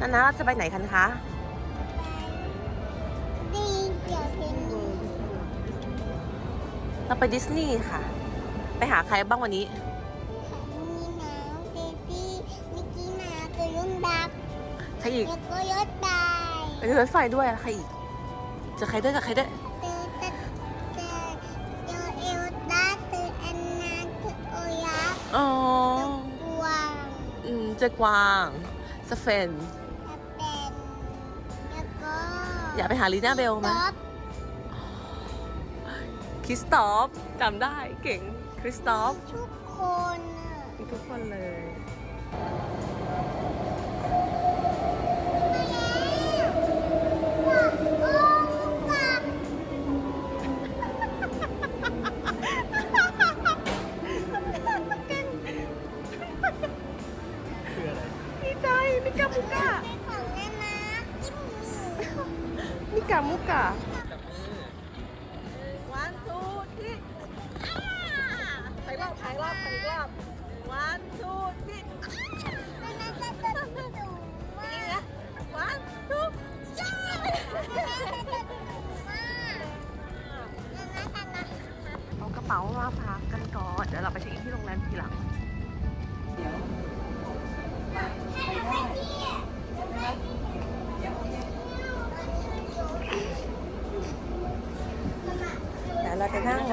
นานาเราจะไปไหนกันคะดีเดี๋ยวเซนนี่เราไปดิสนีย์ค่ะ ไปหาใครบ้างวันนี้มีน้ำเบบี้มิกกี้มาส์ตัวยุ่งดักใครอีกแล้วก็ยศตายไปรถไฟด้วยแล้วใครอีก จะใครด้วยกับใครด้วยเตอเตอเตอเจอเอลตาเตอแอนนาเตอโอยักษ์อ๋อกวางอืมเจอกวางสเฟน อยากไปหาลีน่าเบลไหมต๊อปคริสตอฟจำได้เก่งคริสตอฟทุกคนน่ะมีทุกคนเลย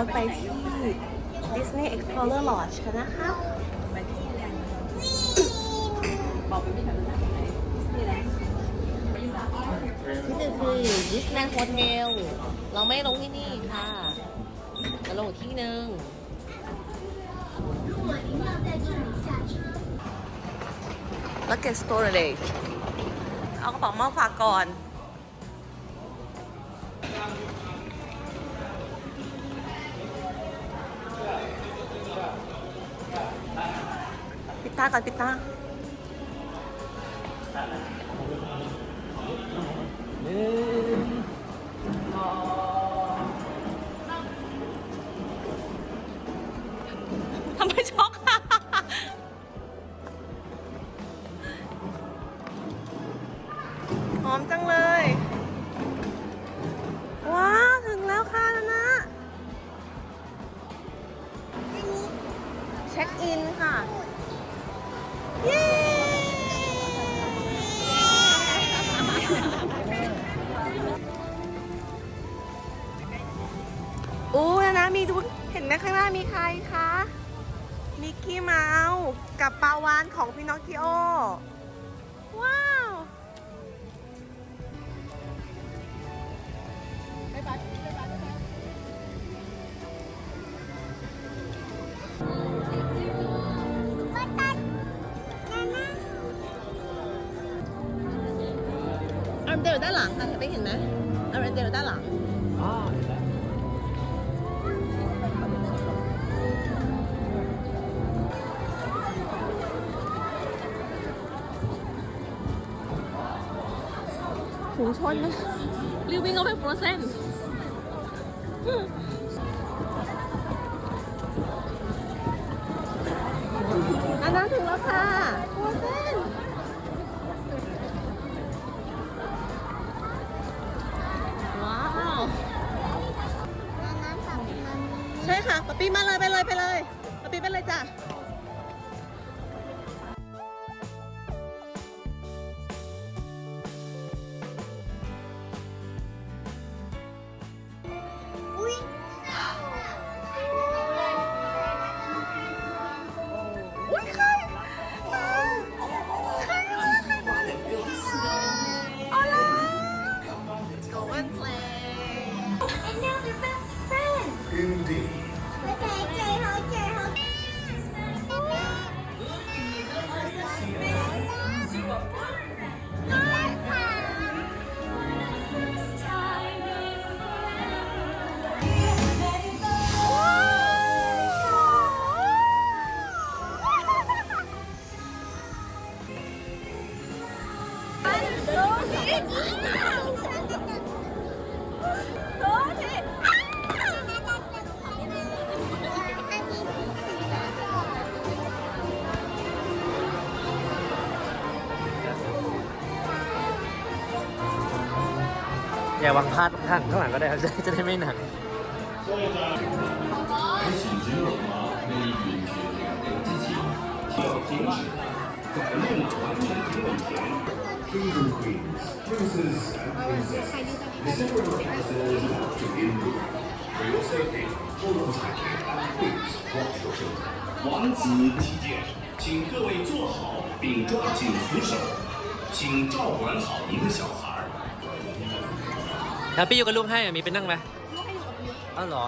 จะนั่งรถไปที่ Disney Explorer Lodge กันนะคะที่หนึ่งคือ Disney Hotel เราไม่ลงที่นี่ค่ะจะลงอีกที่หนึ่งแล้ว get storage เอากระเป๋ามาฝากก่อน ปิดตาก่อนปิด กับปลาวานของพินอคคิโอ ว้าวมาตัดแม่นะอาร์มเดลด้านหลังค่ะไปเห็นไหมอาร์มเดลด้านหลัง ชนรีบวิ่งเข้าไปโปรเซนอันนั้นถึงแล้วค่ะ Indeed. อย่าวางพลาดข้างข้างหลังก็ได้ครับ จะจะได้ไม่หนัก 王子体检，请各位坐好并抓紧扶手，请照管好您的小孩儿。 แล้วพี่อยู่กับลุงให้อะมีไปนั่งไหมอ้าวเหรอ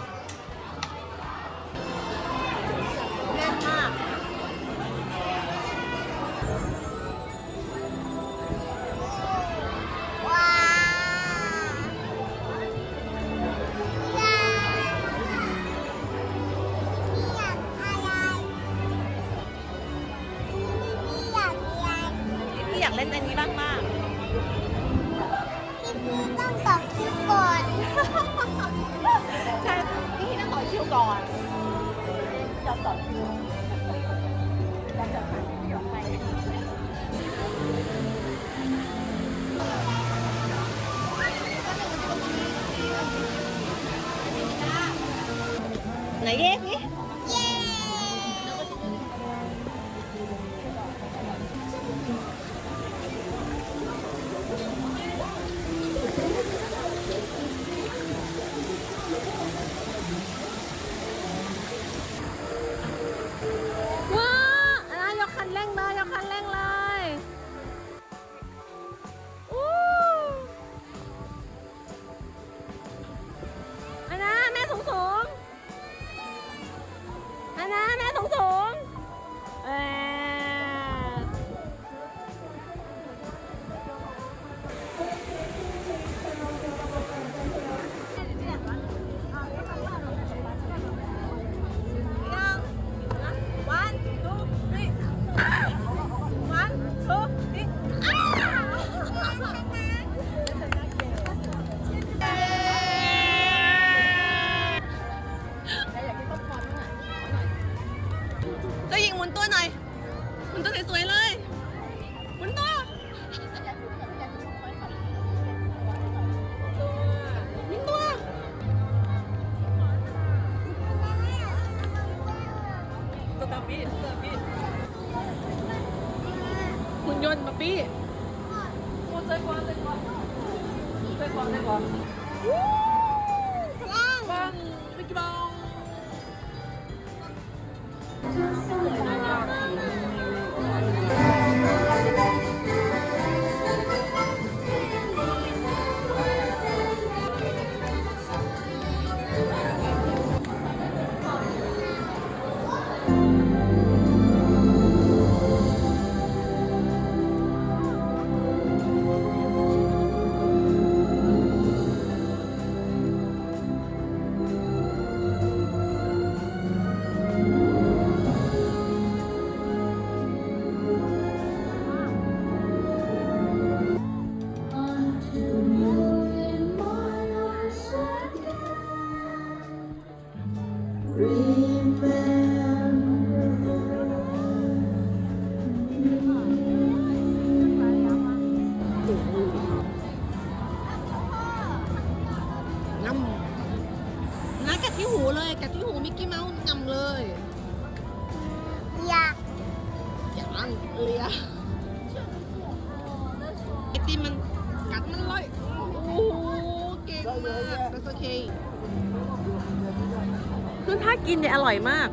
นเนี่ยอร่อยมาก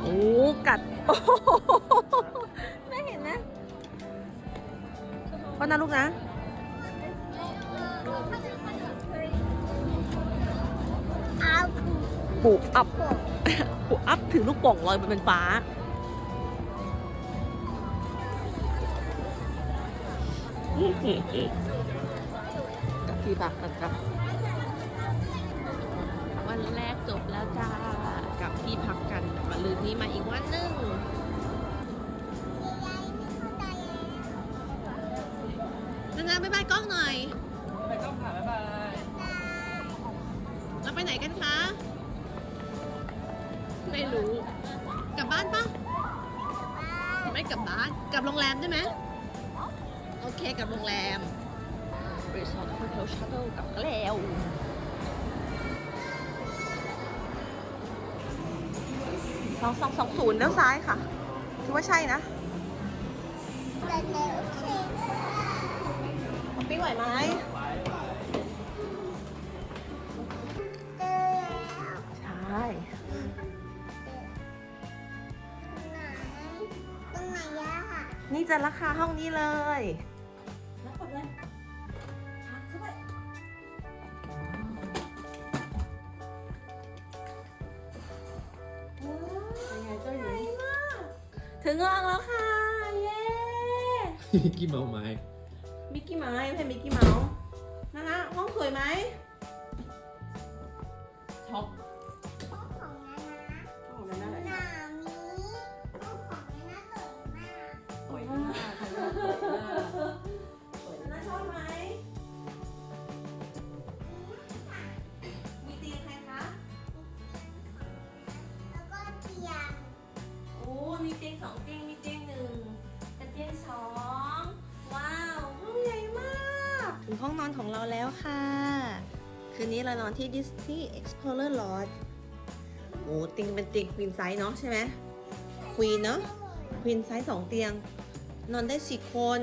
โอ้กัดโอ้โหไม่เห็นนะก็นะลูกนะเอาปูอัพ ปูอัพถือลูกโป่งลอยบนเป็นฟ้ากับที่พักกันครับวันแรกจบ จ้ากับที่พักกันมาลืนนี้มาอีกวันหนึงนานาบ๊ายบายกล้องหน่อยไปก็ผ่านบ๊ายบายเราไปไหนกันคะ ไม่รู้ กลับบ้านปะไม่กลับบ้านกลับโรงแรมได้ไหมโอเคกลับโรงแรมรีสอร์ทโฮเทลชัตเติลกลับแล้ว องสองสองศูนย์แล้วซ้ายค่ะคิดว่าใช่นะแต่เดี๋ยวโอเคปิ๊งไหวไหมเจอแล้วใช่ไหนตรงไหนยะค่ะนี่จะราคาห้องนี้เลย กี้เมาไหมมิกกี้ไม้ไม่ใช่มิกกี้เมาส์นะนะห้องสวยไหม ของเราแล้วค่ะ คืนนี้เรานอนที่ Disney Explorer Lodge โอ้เตียงเป็นเตียงควีนไซส์เนาะใช่ไหมควีนเนาะควีนไซส์สองเตียง นอนได้สี่คน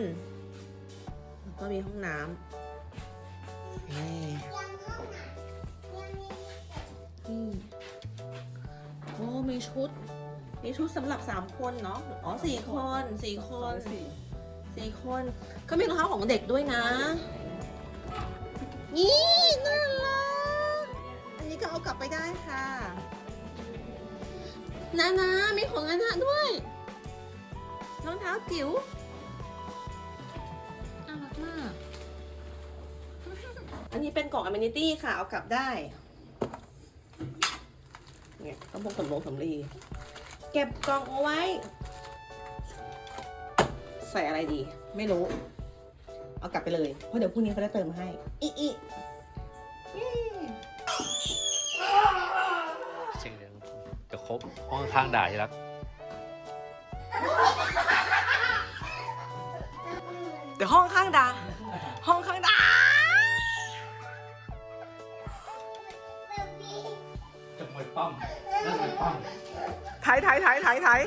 แล้วก็มีห้องน้ำเฮ้ยังห้องไหนยังมีอืมโอ้มีชุด มีชุดสำหรับสามคนเนาะอ๋อสี่คนสี่คนสี่คนก็มีรองเท้าของเด็กด้วยนะ นี่น่ารัก อันนี้ก็เอากลับไปได้ค่ะนานามีของนานาด้วยรองเท้าจิ๋วน่ารักมาก อันนี้เป็นกล่องอ m ม n i ตี้ค่ะ เอากลับได้เนี่ยต้องพกสำรองสำลีเก็บกล่องเอาไว้ ใส่อะไรดี ไม่รู้ เอากลับไปเลย เพราะเดี๋ยวพรุ่งนี้เขาจะเติมมาให้ อีอีเย้เสียงเดี๋ยวจะครบห้องข้างๆด่าที่รักเดี๋ยวห้องข้างดา ห้องข้างดาแบบนี้จะมวยปั้มนั่นมวยปั้มถ่ายถ่ายถ่ายถ่ายถ่าย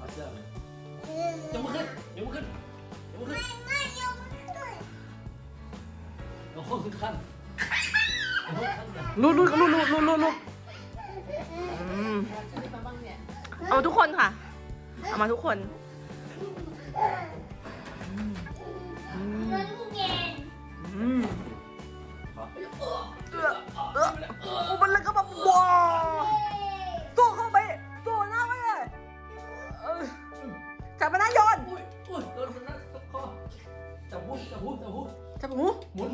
นี่ขอเสื้อไหมยกมือขึ้นยกมือขึ้นยกมือขึ้นไม่ยกไม่ขึ้นยกมือขึ้นยกมือขึ้นด่าลุกลุกลุกลุกลุกลุกลุกอืมเอาทุกคนค่ะ เอามาทุกคนมันเย็นอืมเออเออโอ้มันแล้วก็ หูจับหูจับหูจับหูหมุน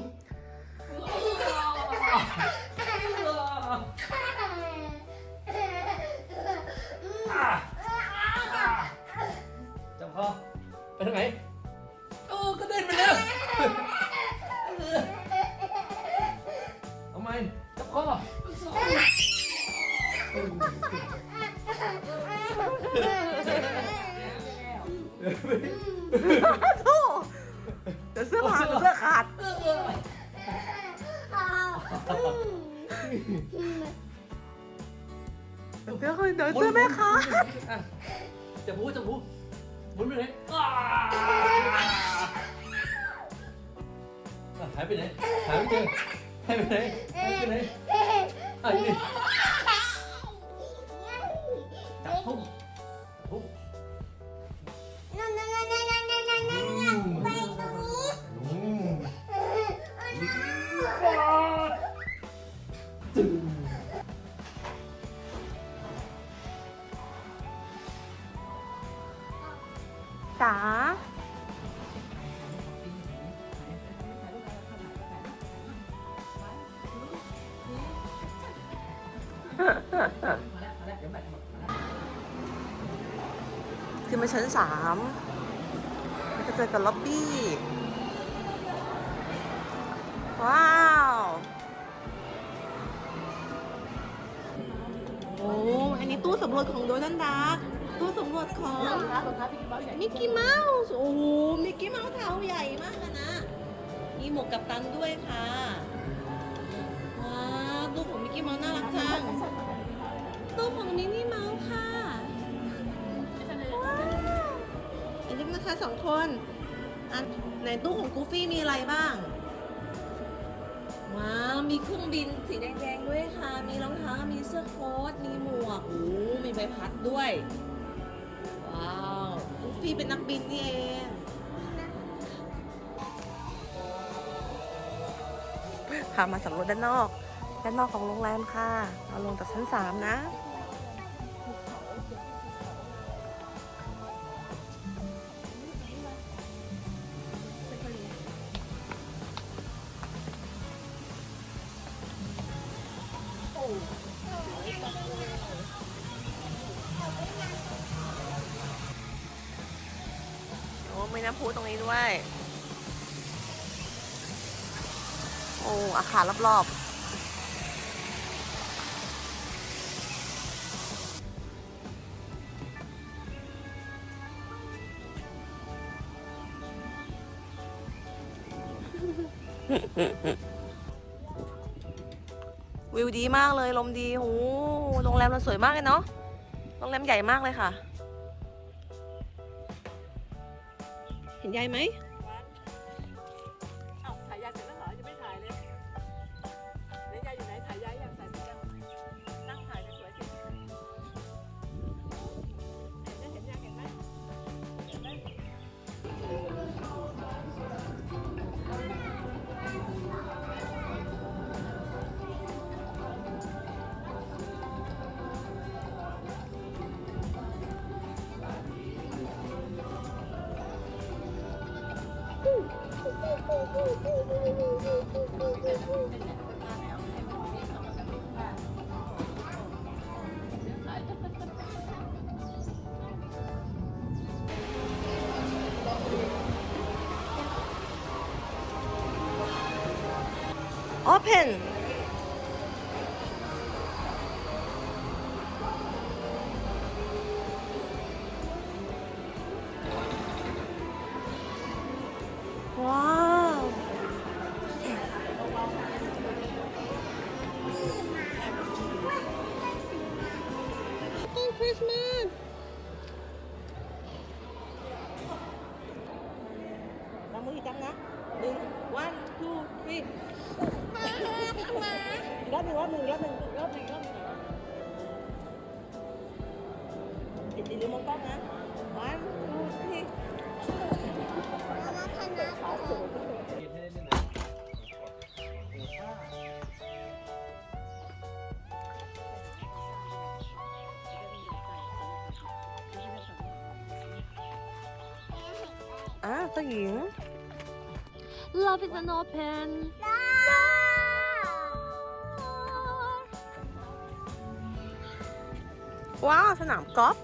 จับคอไปทางไหน ชั้นสามแล้วก็เจอกับล็อบบี้ ว้าว โอ้ อันนี้ตู้สำรวจของโดนัลด์ดักตู้สำรวจของมิกกี้เมาส์ โอ้โห มิกกี้เมาส์เท้าใหญ่มากนะ มีหมวกกับตันด้วยค่ะ ว้าวตู้ของมิกกี้เมาส์น่ารักจังตู้ของมินนี่เมาส์ค่ะ อันนี้นะคะสองคนอันในตู้ของกูฟี่มีอะไรบ้าง ว้าว มีเครื่องบินสีแดงๆด้วยค่ะ มีรองเท้า มีเสื้อโค้ท มีหมวกโอ้มีใบพัดด้วย ว้าวกูฟี่เป็นนักบินนี่เองพามาสำรวจด้านนอก ด้านนอกของโรงแรมค่ะ เราลงจากชั้นสามนะ รรอบๆวิวดีมากเลยลมดีโอ้โรงแรมเราสวยมากเลยเนาะ โรงแรมใหญ่มากเลยค่ะ เห็นยายไหม Open ว้าวต้นคริสต์มาสวางมื อจังนะหนึ่ง one two three รอบหนึ่งรอบหนึ่งรอบหนึ่งรอบหนึ่งรอบหนึ่งติดติดลืมมองกล้องนะ one two three อะเจ้าหญิง Love is an open ว้าว สนามกอล์ฟ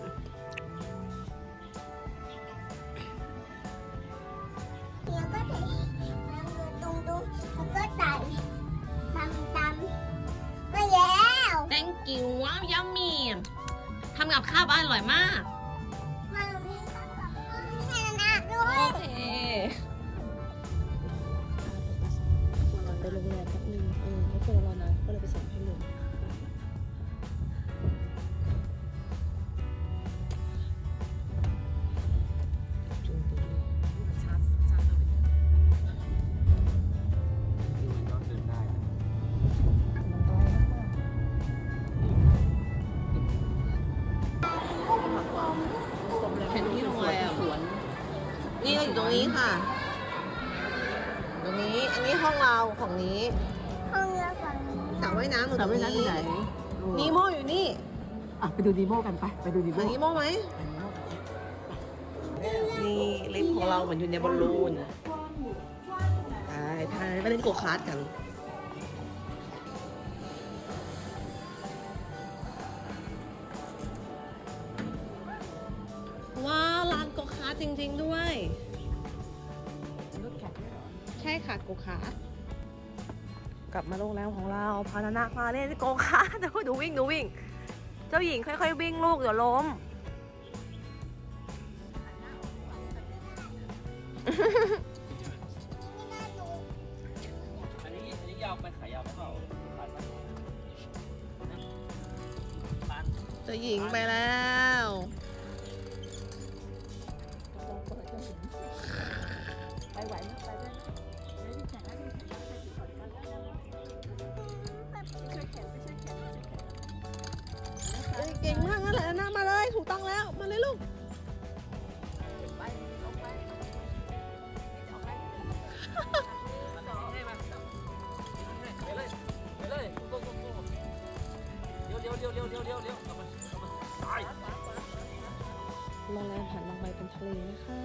แล้วก็ถ่ายตรงตรงแล้วก็ใส่ตำตำมาแล้ว thank you ว้าวยัมมี่ทำกับข้าวบ้านอร่อยมากู่ตรงนี้ค่ะ ตรงนี้ อันนี้ห้องเราของนี้ห้องเราฝั่งนี้สระว่ายน้ำอยู่สตระงว่ายนี้น้ำอยู่ไหนนีโมอยู่นี่อะไปดูดีโมกันไป ไปดูดีโมนนีโมไหม นี่ลิฟต์ของเราเหมือนอยู่ในบอลลูนไปพาไปเล่นโกคาร์ดกัน ว้าวลานโกคาร์ดจริง ๆ ด้วย ใช่ค่ะโกคาร์ทกลับมาโรงแรมของเราพานานะมาเล่นโกคาร์ทเดี๋ยวดูวิ่งดูวิ่ง เจ้าหญิงค่อยๆวิ่งลูกเดี๋ยวล้ม อันนี้อันนี้ยาวไปขายาวไปเปล่าขาสั้นปานเจ้าหญิงไปแล้ว โรงแรมหันลงไปเป็นทะเลนะคะ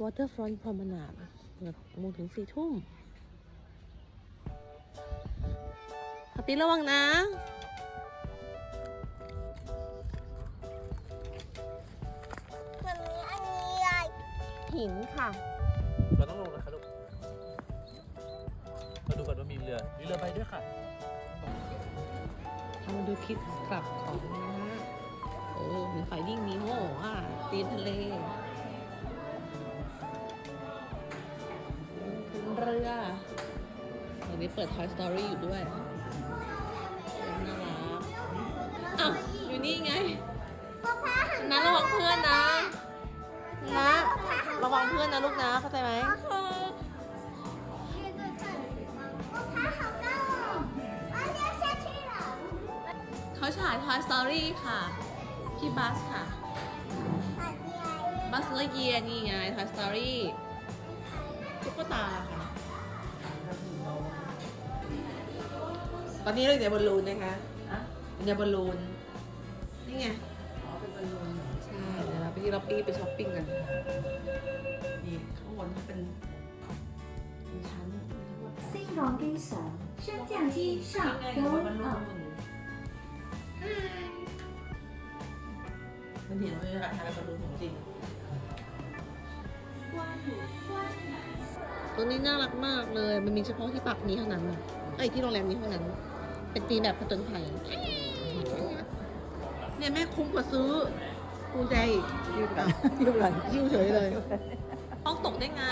Waterfront Promenade เปิดโมงถึงสี่ทุ่มปติระวังนะ มันมีอันนี้อะไรหินค่ะ เราต้องลงนะคะลูกมาดูก่อนว่ามีเรือ มีเรือไปด้วยค่ะ ดูคิดกลับของนะฮะโอ้มีไฟดิ้งนีโม่อะตีนทะเลเป็นเรือตอนนี้เปิด Toy Story อยู่ด้วยน่ารักอ้าวอยู่นี่ไงนะระวังเพื่อนนะ นะ ระวังเพื่อนนะลูกนะ เข้าใจไหม เขาฉาย Toy Story ค่ะ พี่บัสค่ะ อันนี้อะไร บัสเลเยียนี่ไง Toy Story ตุ๊กตาค่ะ ตอนนี้เราอยู่ในบอลลูนนะคะอยู่ในบอลลูน นี่ไง อ๋อเป็นบอลลูนเหรอ ใช่ เดี๋ยวเราไปที่ล็อบบี้ไปช้อปปิ้งกัน นี่ข้างบนเป็นเป็นชั้น 新郎跟神升降机上 นี่ เห็นเลยค่ะทางบอลลูนของจริง ตัวนี้น่ารักมากเลย มันมีเฉพาะที่ปักนี้เท่านั้นน่ะเอ้ยที่โรงแรมนี้เท่านั้น เป็นตีมแบบผจญภัยเนี่ยแม่คุ้มกว่าซื้อกูใจอีกยืดหลังยืดหลังยิ้วเฉยเลยห้องตกได้ไง